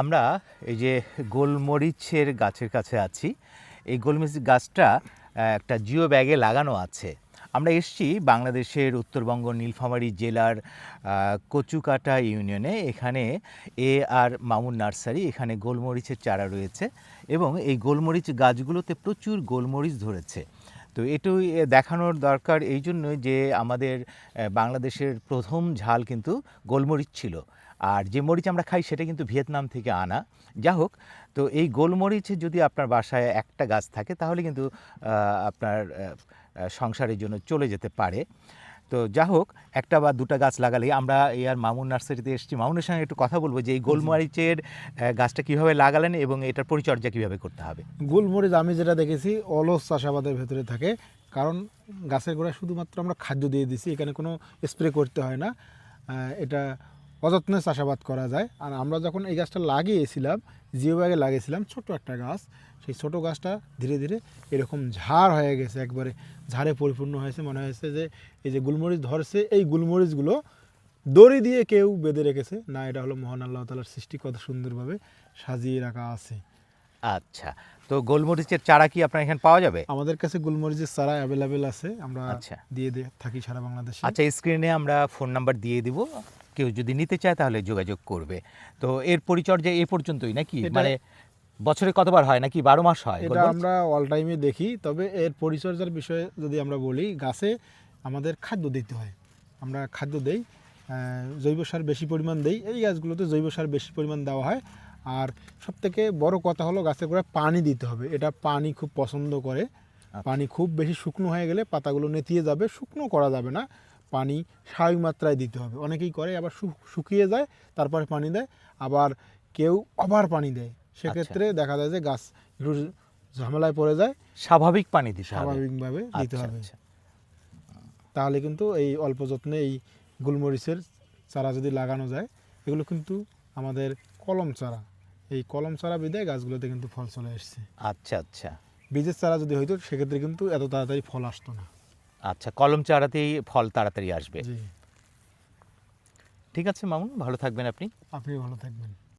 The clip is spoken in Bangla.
আমরা এই যে গোলমরিচের গাছের কাছে আছি। এই গোলমরিচ গাছটা একটা জিও ব্যাগে লাগানো আছে। আমরা এসছি বাংলাদেশের উত্তরবঙ্গ নীলফামারী জেলার কচুকাটা ইউনিয়নে। এখানে এ আর মামুন নার্সারি, এখানে গোলমরিচের চারা রয়েছে এবং এই গোলমরিচ গাছগুলোতে প্রচুর গোলমরিচ ধরেছে। তো এটুই দেখানোর দরকার এই জন্যই যে আমাদের বাংলাদেশের প্রথম ঝাল কিন্তু গোলমরিচ ছিল। আর যে মরিচ আমরা খাই সেটা কিন্তু ভিয়েতনাম থেকে আনা। যা হোক তো এই গোলমরিচ যদি আপনার বাসায় একটা গাছ থাকে তাহলে কিন্তু আপনার সংসারের জন্য চলে যেতে পারে। তো যা হোক একটা বা দুটা গাছ লাগালে আমরা এই আর মামুন নার্সারিতে এসেছি। মামুনের সঙ্গে একটু কথা বলব যে এই গোলমরিচের গাছটা কীভাবে লাগালেন এবং এটার পরিচর্যা কীভাবে করতে হবে? গোলমরিচ আমি যেটা দেখেছি অলস চাষাবাদের ভেতরে থাকে। কারণ গাছের গোড়ায় শুধুমাত্র আমরা খাদ্য দিয়ে দিছি এখানে কোনো স্প্রে করতে হয় না। এটা অযত্নে চাষাবাদ করা যায়। আর আমরা যখন এই গাছটা লাগিয়েছিলাম জিও ব্যাগে লাগিয়েছিলাম ছোট একটা গাছ সেই ছোট গাছটা ধীরে ধীরে এরকম ঝাড় হয়ে গেছে একবারে ঝাড়ে পরিপূর্ণ হয়েছে। মনে হয়েছে যে এই যে গুলমরিচ ধরছে এই গুলমরিচগুলো দড়ি দিয়ে কেউ বেঁধে রেখেছে। না এটা হলো মহান আল্লাহ তালার সৃষ্টি কত সুন্দরভাবে সাজিয়ে রাখা আছে। আচ্ছা তো গোলমরিচের চারা কি আপনার এখানে পাওয়া যাবে? আমাদের কাছে গোলমরিচের চারা অ্যাভেলেবেল আছে। আমরা আচ্ছা। দিয়ে দিয়ে থাকি সারা বাংলাদেশে। আচ্ছা স্ক্রিনে আমরা ফোন নাম্বার দিয়ে দিব। কেউ যদি নিতে চায় তাহলে যোগাযোগ করবে। তো এর পরিচর্যা এ পর্যন্তই নাকি? মানে বছরে কতবার হয় নাকি? বারো মাস হয়? এটা আমরা অল টাইমে দেখি তবে এর পরিচর্যার বিষয়ে যদি আমরা বলি গাছে আমাদের খাদ্য দিতে হয়। আমরা খাদ্য দেই জৈব সার বেশি পরিমাণ দেই। এই গাছগুলোতে জৈব সার বেশি পরিমাণ দেওয়া হয়। আর সবথেকে বড় কথা হলো গাছে করে পানি দিতে হবে। এটা পানি খুব পছন্দ করে। পানি খুব বেশি শুকনো হয়ে গেলে পাতাগুলো নেতিয়ে যাবে। শুকনো করা যাবে না। পানি স্বাভাবিক মাত্রায় দিতে হবে। অনেকেই করে আবার শুকিয়ে যায় তারপরে পানি দেয় আবার কেউ আবার পানি দেয়। সেক্ষেত্রে দেখা যায় যে গাছ একটু ঝামেলায় পড়ে যায়। স্বাভাবিক পানি দিতে স্বাভাবিকভাবে দিতে আচ্ছা, হবে। আচ্ছা। তাহলে কিন্তু এই অল্প যত্নে এই গুলমরিচের চারা যদি লাগানো যায় এগুলো কিন্তু আমাদের কলম চারা। এই কলম চারা বিদায় গাছগুলোতে কিন্তু ফল চলে এসছে। আচ্ছা আচ্ছা। বীজের চারা যদি হইতো সেক্ষেত্রে কিন্তু এত তাড়াতাড়ি ফল আসতো না। আচ্ছা কলম চারাতেই ফল তাড়াতাড়ি আসবে। ঠিক আছে মামুন ভালো থাকবেন আপনি। আপনি ভালো থাকবেন।